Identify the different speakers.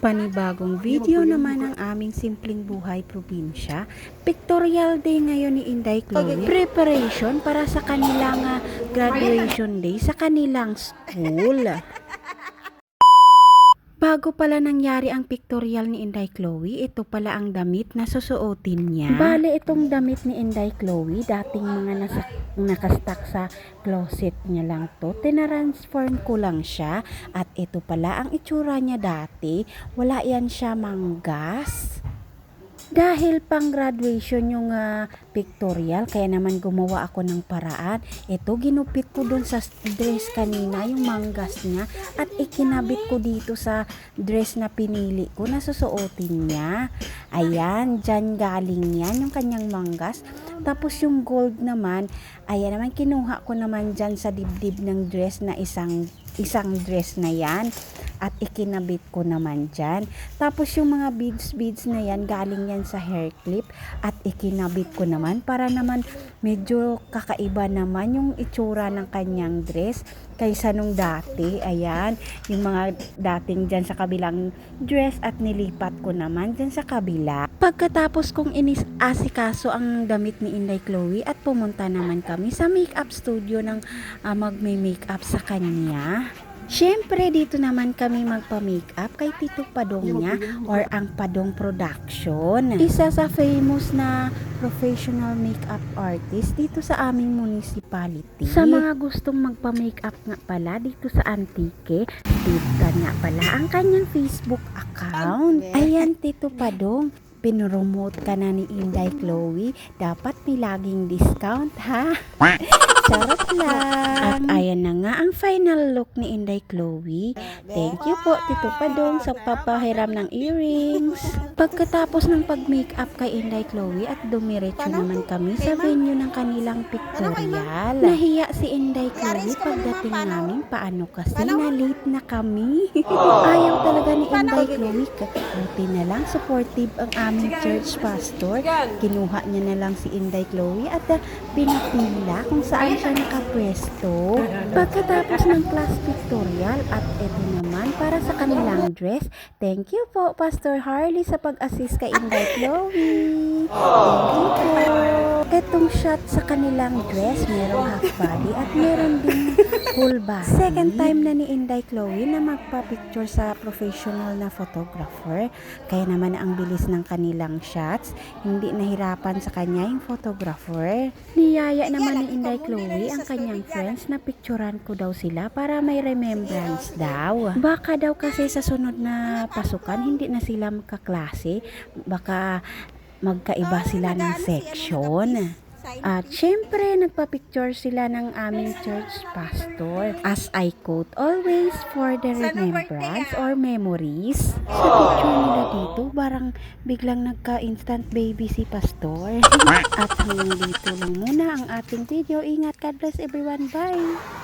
Speaker 1: Panibagong video naman ang aming simpleng buhay probinsya. Pictorial day ngayon ni Inday Chloe. Preparation para sa kanilang ah, graduation day sa kanilang school. Bago pala nangyari ang pictorial ni Inday Chloe, ito pala ang damit na susuotin niya. Bale, itong damit ni Inday Chloe, dating mga nasa, nakastak sa closet niya lang to. Tinatransform ko lang siya. At ito pala ang itsura niya dati. Wala yan siya manggas. Dahil pang graduation yung ah, pictorial, kaya naman gumawa ako ng paraan. Ito, ginupit ko dun sa dress kanina, yung manggas niya, at ikinabit ko dito sa dress na pinili ko na susuotin niya. Ayan, dyan galing yan, yung kanyang manggas. Tapos yung gold naman, ayan naman, kinuha ko naman dyan sa dibdib ng dress na isang isang dress na yan at ikinabit ko naman dyan. Tapos yung mga beads beads na yan galing yan sa hair clip at ikinabit ko naman para naman medyo kakaiba naman yung itsura ng kanyang dress kaysa nung dati. Ayan, yung mga dating dyan sa kabilang dress at nilipat ko naman dyan sa kabila. Pagkatapos kong inis asikaso ang damit ni Inday Chloe at pumunta naman kami sa makeup studio ng uh, magme-makeup sa kanya. Siyempre, dito naman kami magpa-makeup kay Tito Padong niya or ang Padong Production. Isa sa famous na professional makeup artist dito sa aming municipality. Sa mga gustong magpa-makeup nga pala dito sa Antique, dito nga pala ang kanyang Facebook account. Ayan, Tito Padong. Pinromote ka na ni Inday Chloe. Dapat may laging discount, ha? Charot lang. At ayan na nga ang final look ni Inday Chloe. Thank you po, Tito Padong, sa papahiram ng earrings. Pagkatapos ng pag-makeup kay Inday Chloe at dumiretso naman kami sa venue ng kanilang pictorial. Nahiya si Inday Chloe pagdating namin paano kasi na late na kami. Ayaw talaga ni Inday Chloe. Buti na lang supportive ang aming church pastor. Kinuha niya na lang si Inday Chloe at uh, pinapila kung saan siya nakapwesto. Pagkatapos ng class pictorial at ito naman para sa kanilang dress, thank you po Pastor Harley sa pag-assist kay Inday Chloe. Thank you po. Etong shot sa kanilang dress, merong half body at meron din full body. Second time na ni Inday Chloe na magpa-picture sa professional na photographer. Kaya naman ang bilis ng kanilang shots, hindi nahirapan sa kanya yung photographer. Niyaya naman ni Inday Chloe ang kanyang friends na picturean ko daw sila para may remembrance daw. Baka daw kasi sa sunod na pasukan, hindi na sila magkaklase. Baka magkaiba sila ng section. At syempre, nagpa-picture sila ng aming church pastor. As I quote, always for the remembrance or memories. Sa picture nila dito, parang biglang nagka-instant baby si pastor. At hanggang dito lang muna ang ating video. Ingat, God bless everyone. Bye!